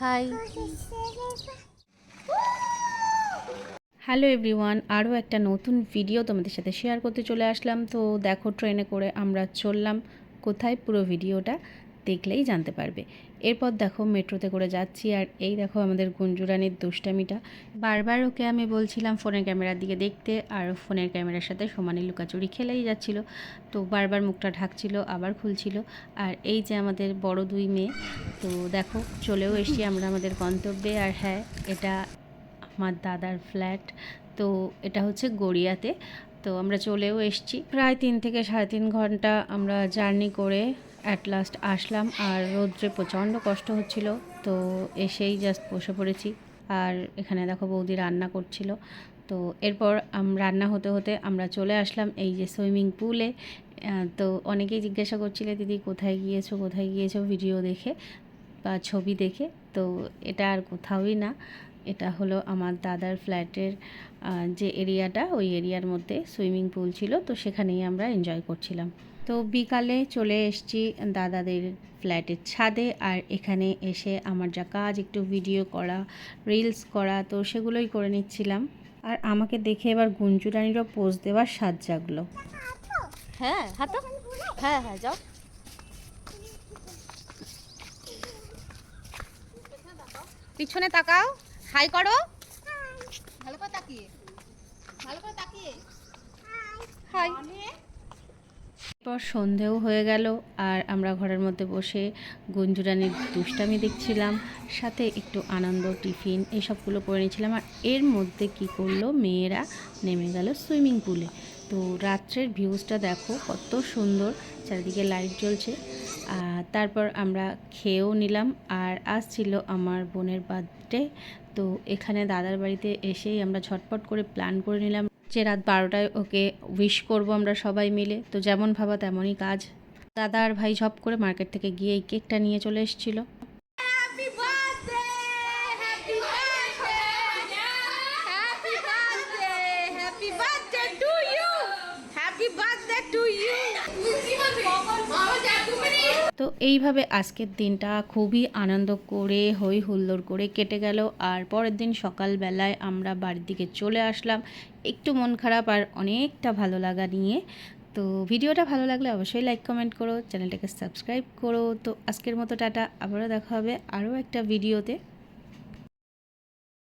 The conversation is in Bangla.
হাই। হ্যালো এভরিওয়ান, আরও একটা নতুন ভিডিও তোমাদের সাথে শেয়ার করতে চলে আসলাম। তো দেখো, ট্রেনে করে আমরা চললাম। কোথায়? পুরো ভিডিওটা দেখলেই জানতে পারবে। এরপর দেখো মেট্রোতে করে যাচ্ছি আর এই দেখো আমাদের গুঞ্জুরানির দুষ্টামিটা। বারবার ওকে আমি বলছিলাম ফোনের ক্যামেরার দিকে দেখতে আর ফোনের ক্যামেরার সাথে সমানে লুকাচুরি খেলেই যাচ্ছিল। তো বারবার মুখটা ঢাকছিল, আবার খুলছিল। আর এই যে আমাদের বড় দুই মেয়ে, তো দেখো চলেও এসছি আমরা আমাদের গন্তব্যে। আর হ্যাঁ এটা আমার দাদার ফ্ল্যাট, তো এটা হচ্ছে গড়িয়াতে। তো আমরা চলেও এসছি। প্রায় তিন থেকে সাড়ে তিন ঘণ্টা আমরা জার্নি করে অ্যাট লাস্ট আসলাম, আর রোদ্রে প্রচণ্ড কষ্ট হচ্ছিল, তো এসেই জাস্ট বসে পড়েছি। আর এখানে দেখো বৌদি রান্না করছিল। তো এরপর রান্না হতে হতে আমরা চলে আসলাম এই যে সুইমিং পুলে। তো অনেকেই জিজ্ঞাসা করছিলে, দিদি, কোথায় গিয়েছো? কোথায় গিয়েছো? ভিডিও দেখে বা ছবি দেখে। তো এটা আর কোথাওই না। এটা হলো আমার দাদার ফ্ল্যাটের যে এরিয়াটা, ওই এরিয়ার মধ্যে সুইমিং পুল ছিল, তো সেখানেই আমরা এনজয় করছিলাম। তো বিকালে চলে এসেছি দাদাদের ফ্ল্যাটের ছাদে, আর এখানে এসে আমার যা কাজ, একটু ভিডিও করা, রিলস করা, তো সেগুলোই করে নিচ্ছিলাম। আর আমাকে দেখে এবার গুঞ্জু গুঞ্জুরানিরও পোজ দেওয়ার স্বাদ জাগলো। হ্যাঁ হ্যাঁ হ্যাঁ যাও। পিছনে তাকাও। হাই করো। ভালো করে তাকিয়ে। ভালো করে তাকিয়ে। হাই। এরপর সন্ধেও হয়ে গেল আর আমরা ঘরের মধ্যে বসে গুঞ্জুরানির দুষ্টামি দেখছিলাম সাথে একটু আনন্দ টিফিন এসবগুলো করে নিয়েছিলাম আর এর মধ্যে কি করল মেয়েরা নেমে গেল সুইমিং পুলে। তো রাত্রের ভিউজটা দেখো কত সুন্দর চারিদিকে লাইট জ্বলছে। তারপর আমরা খেয়েও নিলাম আর আজ ছিল আমার বোনের বার্থডে তো এখানে দাদার বাড়িতে এসেই আমরা ঝটপট করে প্ল্যান করে নিলাম যে রাত বারোটায় ওকে উইশ করব আমরা সবাই মিলে। তো যেমন ভাবা তেমনই কাজ। দাদা আর ভাই ঝপ করে মার্কেট থেকে গিয়ে এই কেকটা নিয়ে চলে এসেছিল। তো এইভাবে আজকের দিনটা খুবই আনন্দ করে হই হুল্লোড় করে কেটে গেল। আর পরের দিন সকালবেলায় আমরা বাড়ির দিকে চলে আসলাম। একটু মন খারাপ আর অনেকটা ভালো লাগা নিয়ে। তো ভিডিওটা ভালো লাগলে অবশ্যই লাইক কমেন্ট করো, চ্যানেলটাকে সাবস্ক্রাইব করো। তো আজকের মতো টাটা, আবারও দেখা হবে আরও একটা ভিডিওতে